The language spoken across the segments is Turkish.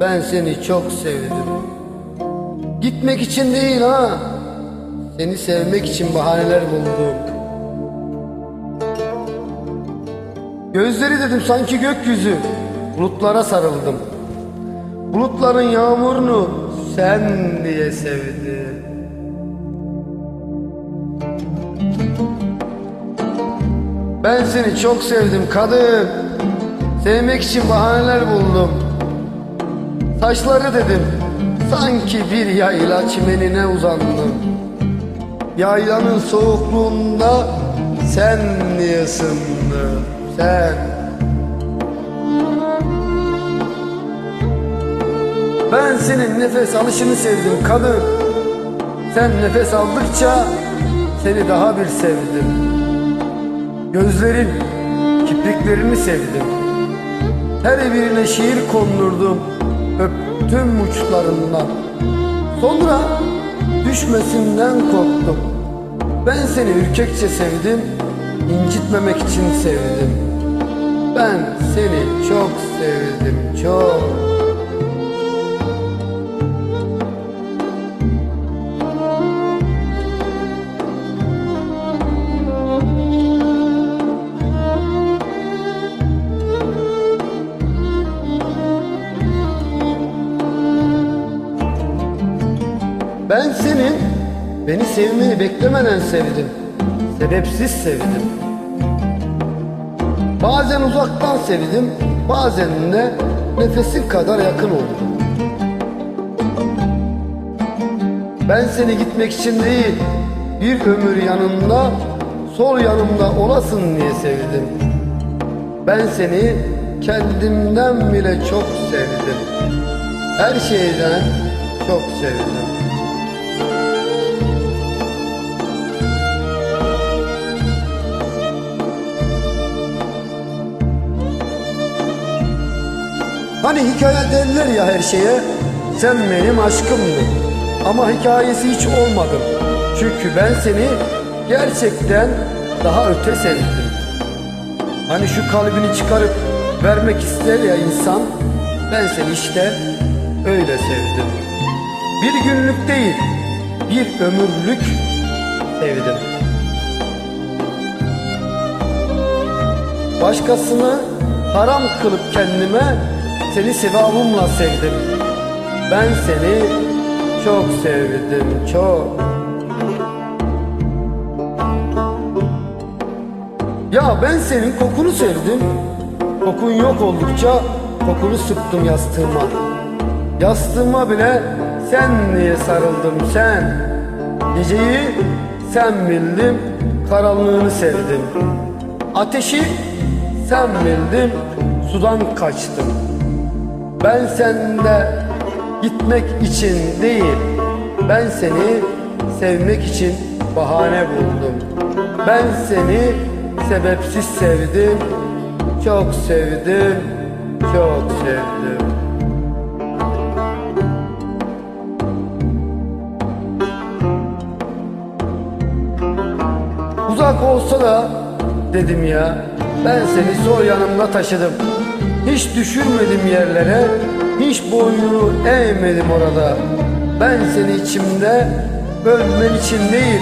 Ben seni çok sevdim. Gitmek için değil ha. Seni sevmek için bahaneler buldum. Gözleri dedim sanki gökyüzü. Bulutlara sarıldım. Bulutların yağmurunu sen diye sevdim. Ben seni çok sevdim kadın. Sevmek için bahaneler buldum. Saçları dedim sanki bir yayla çimenine uzandım. Yaylanın soğukluğunda sen diye ısındım sen. Ben senin nefes alışını sevdim kadın. Sen nefes aldıkça seni daha bir sevdim. Gözlerin, kipriklerini sevdim. Her birine şiir kondurdum, öptüm uçlarından. Sonra düşmesinden korktum. Ben seni ürkekçe sevdim, incitmemek için sevdim. Ben seni çok sevdim, çok. Ben senin beni sevmeni beklemeden sevdim. Sebepsiz sevdim. Bazen uzaktan sevdim, bazen de nefesin kadar yakın oldum. Ben seni gitmek için değil, bir ömür yanında, sol yanımda olasın diye sevdim. Ben seni kendimden bile çok sevdim. Her şeyden çok sevdim. Hani hikaye derler ya her şeye Sen benim aşkımdın Ama hikayesi hiç olmadı. Çünkü ben seni gerçekten daha öte sevdim. Hani şu kalbini çıkarıp vermek ister ya insan Ben seni işte öyle sevdim. Bir günlük değil bir ömürlük sevdim. Başkasını haram kılıp kendime seni sevabımla sevdim. Ben seni çok sevdim, çok. Ya ben senin kokunu sevdim. Kokun yok oldukça kokunu sıktım yastığıma. Yastığıma bile sen diye sarıldım sen. Geceyi sen bildin, karanlığını sevdim. Ateşi sen bildin, sudan kaçtım. Ben sende gitmek için değil, ben seni sevmek için bahane buldum. Ben seni sebepsiz sevdim, çok sevdim, çok sevdim. Uzak olsa da dedim ya ben seni zor yanımda taşıdım. Hiç düşürmedim yerlere, hiç boynunu eğmedim orada. Ben seni içimde ölmen için değil,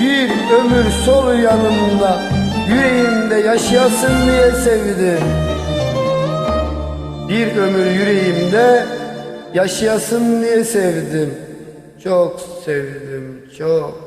bir ömür sol yanımda, yüreğimde yaşayasın diye sevdim. Bir ömür yüreğimde yaşayasın diye sevdim. Çok sevdim, çok.